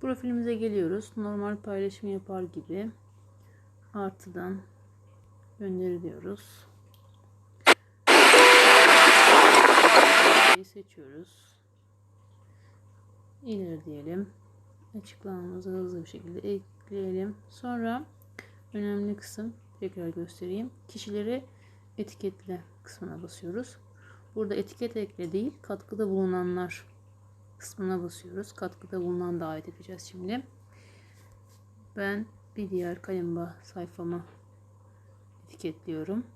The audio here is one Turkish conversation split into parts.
Profilimize geliyoruz. Normal paylaşım yapar gibi artıdan gönderi diyoruz. seçiyoruz. İleri diyelim. Açıklamamızı hızlı bir şekilde ekleyelim. Sonra önemli kısım tekrar göstereyim. Kişileri etiketle kısmına basıyoruz. Burada etiket ekle değil, katkıda bulunanlar kısmına basıyoruz. Katkıda bulunan davet edeceğiz şimdi. Ben bir diğer kalimba sayfama etiketliyorum.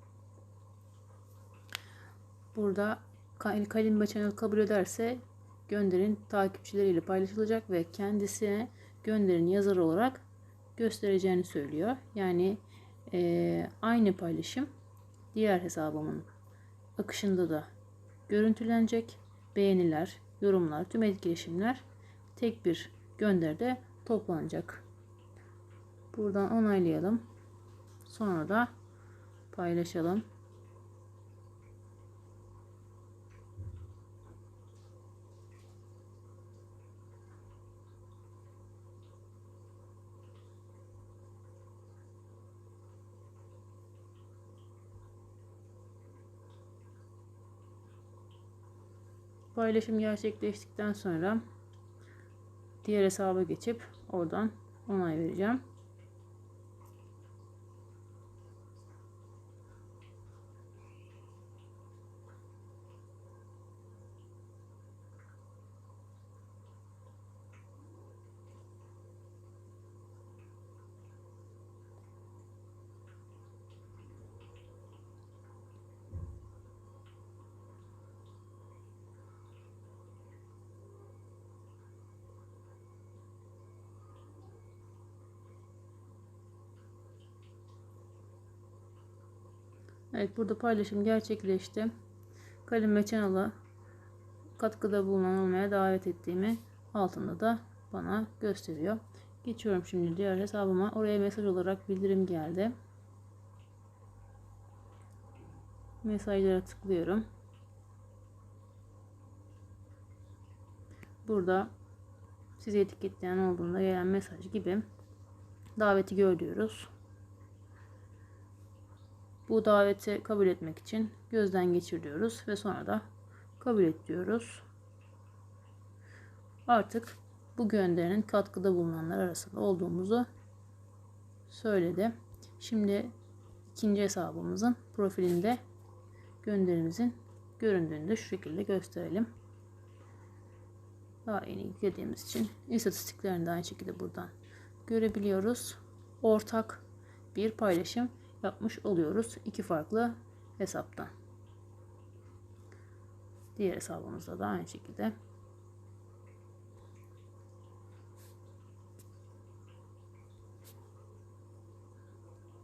Burada kalimba channel kabul ederse gönderin takipçileriyle paylaşılacak ve kendisine gönderin yazar olarak göstereceğini söylüyor. Yani e, aynı paylaşım diğer hesabımın akışında da görüntülenecek. Beğeniler, yorumlar, tüm etkileşimler tek bir gönderide toplanacak. Buradan onaylayalım. Sonra da paylaşalım. Paylaşım gerçekleştikten sonra diğer hesaba geçip oradan onay vereceğim. Evet burada paylaşım gerçekleşti. Kalim ve Channel'a katkıda bulunan olmaya davet ettiğimi altında da bana gösteriyor. Geçiyorum şimdi diğer hesabıma. Oraya mesaj olarak bildirim geldi. Mesajlara tıklıyorum. Burada sizi etiketleyen olduğunda gelen mesaj gibi daveti görüyoruz. Bu daveti kabul etmek için gözden geçir diyoruz ve sonra da kabul et diyoruz. Artık bu gönderinin katkıda bulunanlar arasında olduğumuzu söyledi. Şimdi ikinci hesabımızın profilinde gönderimizin göründüğünü de şu şekilde gösterelim. Daha yeni yüklediğimiz için istatistiklerini de aynı şekilde buradan görebiliyoruz. Ortak bir paylaşım yapmış oluyoruz. iki farklı hesaptan. Diğer hesabımızda da aynı şekilde